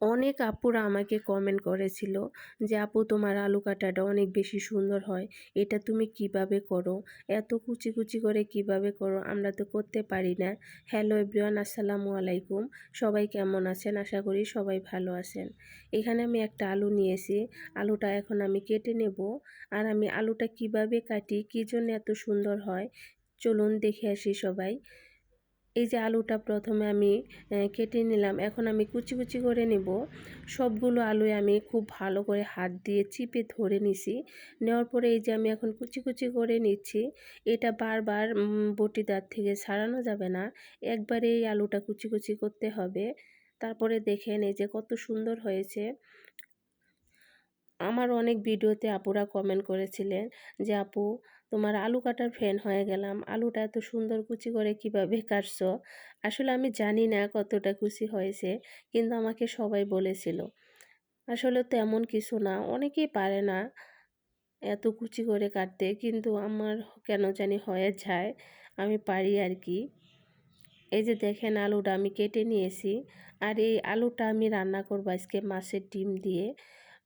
অনেক আপুরা আমাকে কমেন্ট করেছিল যে, আপু, তোমার আলু কাটাটা অনেক বেশি সুন্দর হয়, এটা তুমি কীভাবে করো? এত কুচি কুচি করে কীভাবে করো? আমরা তো করতে পারি না। হ্যালো এভরিওয়ান আসসালামু আলাইকুম। সবাই কেমন আছেন? আশা করি সবাই ভালো আছেন। এখানে আমি একটা আলু নিয়েছি। আলুটা এখন আমি কেটে নেব। আর আমি আলুটা কীভাবে কাটি, কী জন্য এত সুন্দর হয়? চলুন দেখে আসি সবাই। এই যে আলুটা প্রথমে আমি কেটে নিলাম। এখন আমি কুচি কুচি করে নেব। সবগুলো আলুই আমি খুব ভালো করে হাত দিয়ে চিপে ধরে নিছি। নেওয়ার পরে এই যে আমি এখন কুচি কুচি করে নিচ্ছি, এটা বারবার বটিদার থেকে ছাড়ানো যাবে না। একবারে এই আলুটা কুচি কুচি করতে হবে। তারপরে দেখেন এই যে কত সুন্দর হয়েছে। আমার অনেক ভিডিওতে আপুরা কমেন্ট করেছিলেন যে, আপু তোমার আলু কাটার ফ্যান হয়ে গেলাম। আলুটা এত সুন্দর কুচি করে কীভাবে কাটছো? আসলে আমি জানি না কতটা কুচি হয়েছে, কিন্তু আমাকে সবাই বলেছিল। আসলে তেমন কিছু না, অনেকেই পারে না এত কুচি করে কাটতে, কিন্তু আমার কেন জানি হয়ে যায়, আমি পারি আর কি। এই যে দেখেন আলুটা আমি কেটে নিয়েছি, আর এই আলুটা আমি রান্না করব আজকে মাছের ডিম দিয়ে।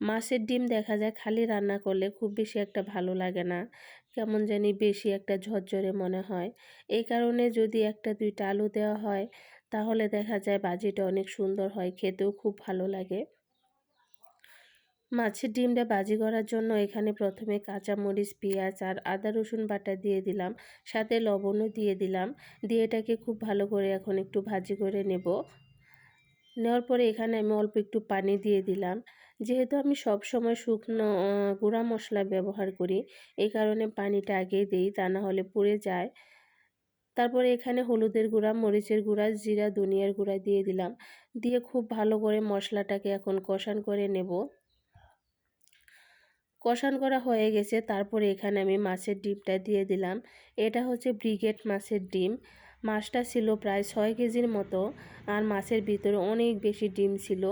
মাছের ডিম দেখা যায় খালি রান্না করলে খুব বেশি একটা ভালো লাগে না। কেমন জানি বেশি একটা ঝরঝরে মনে হয়। এই কারণে যদি একটা দুইটা আলু দেওয়া হয়, তাহলে দেখা যায় বাজিটা অনেক সুন্দর হয়, খেতেও খুব ভালো লাগে। মাছের ডিমটা বাজি করার জন্য এখানে প্রথমে কাঁচামরিচ, পেঁয়াজ আর আদা, রসুন বাটা দিয়ে দিলাম। সাথে লবণও দিয়ে দিলাম। দিয়ে এটাকে খুব ভালো করে এখন একটু ভাজি করে নেব। নেওয়ার পরে এখানে আমি অল্প একটু পানি দিয়ে দিলাম। যেহেতু আমি সব সময় শুকনো গুঁড়া মশলা ব্যবহার করি, এই কারণে পানিটা আগেই দিই, তা না হলে পুড়ে যায়। তারপরে এখানে হলুদের গুঁড়া, মরিচের গুঁড়া, জিরা, ধনিয়ার গুঁড়া দিয়ে দিলাম। দিয়ে খুব ভালো করে মশলাটাকে এখন কষান করে নেব। কষান করা হয়ে গেছে, তারপরে এখানে আমি মাছের ডিমটা দিয়ে দিলাম। এটা হচ্ছে ব্রিগেড মাছের ডিম। মাছটা ছিল প্রায় ছয় কেজির মতো, আর মাছের ভিতরে অনেক বেশি ডিম ছিল।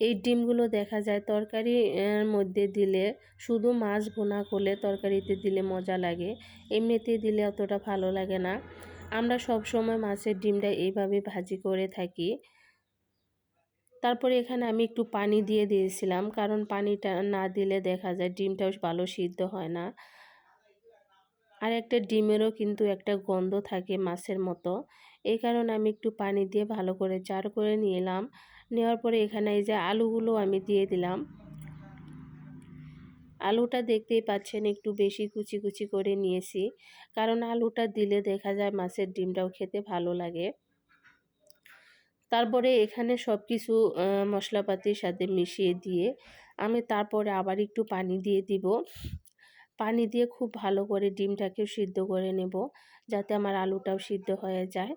এই ডিমগুলো দেখা যায় তরকারির মধ্যে দিলে শুধু মাছ ভুনা করলে তরকারিতে দিলে মজা লাগে। এমনিতে দিলে অতটা ভালো লাগে না। আমরা সব সময় মাছের ডিমটা এইভাবে ভাজি করে থাকি। তারপরে এখানে আমি একটু পানি দিয়ে দিয়েছিলাম, কারণ পানিটা না দিলে দেখা যায় ডিমটাও ভালো সিদ্ধ হয় না। আর একটা ডিমেরও কিন্তু একটা গন্ধ থাকে মাছের মতো। এই কারণে আমি একটু পানি দিয়ে ভালো করে চার করে নিলাম। নেওয়ার পরে এখানে এই যে আলুগুলো আমি দিয়ে দিলাম। আলুটা দেখতেই পাচ্ছেন একটু বেশি কুচি কুচি করে নিয়েছি। কারণ আলুটা দিলে দেখা যায় মাছের ডিমটাও খেতে ভালো লাগে। তারপরে এখানে সব কিছু মশলাপাতির সাথে মিশিয়ে দিয়ে আমি তারপরে আবার একটু পানি দিয়ে দিব। পানি দিয়ে খুব ভালো করে ডিমটাকেও সিদ্ধ করে নেব, যাতে আমার আলুটাও সিদ্ধ হয়ে যায়।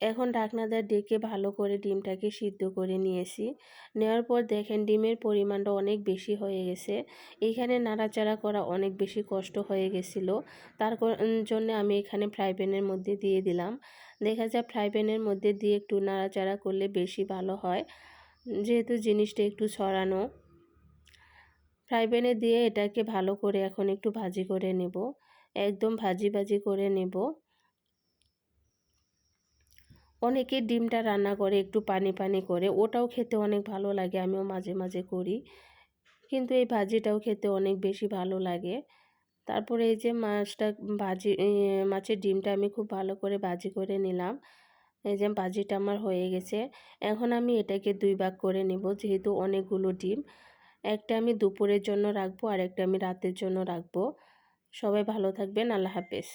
এখন ঢাকনাদার ডেকে ভালো করে ডিমটাকে সিদ্ধ করে নিয়েছি। নেওয়ার পর দেখেন ডিমের পরিমাণটা অনেক বেশি হয়ে গেছে। এখানে নাড়াচাড়া করা অনেক বেশি কষ্ট হয়ে গেছিল। তার জন্য আমি এখানে ফ্রাই প্যানের মধ্যে দিয়ে দিলাম। দেখা যায় ফ্রাই প্যানের মধ্যে দিয়ে একটু নাড়াচাড়া করলে বেশি ভালো হয়। যেহেতু জিনিসটা একটু ছড়ানো। ফ্রাই প্যানে দিয়ে এটাকে ভালো করে এখন একটু ভাজি করে নেব। একদম ভাজি ভাজি করে নেব। অনেকে ডিমটা রান্না করে একটু পানি পানি করে, ওটাও খেতে অনেক ভালো লাগে, আমিও মাঝে মাঝে করি। কিন্তু এই ভাজিটাও খেতে অনেক বেশি ভালো লাগে। তারপরে এই যে মাছটা ভাজি মাছের ডিমটা আমি খুব ভালো করে ভাজি করে নিলাম। এই যে ভাজিটা আমার হয়ে গেছে। এখন আমি এটাকে দুই ভাগ করে নেব, যেহেতু অনেকগুলো ডিম। একটা আমি দুপুরের জন্য রাখব আর একটা আমি রাতের জন্য রাখব। সবাই ভালো থাকবেন, আল্লাহ হাফেজ।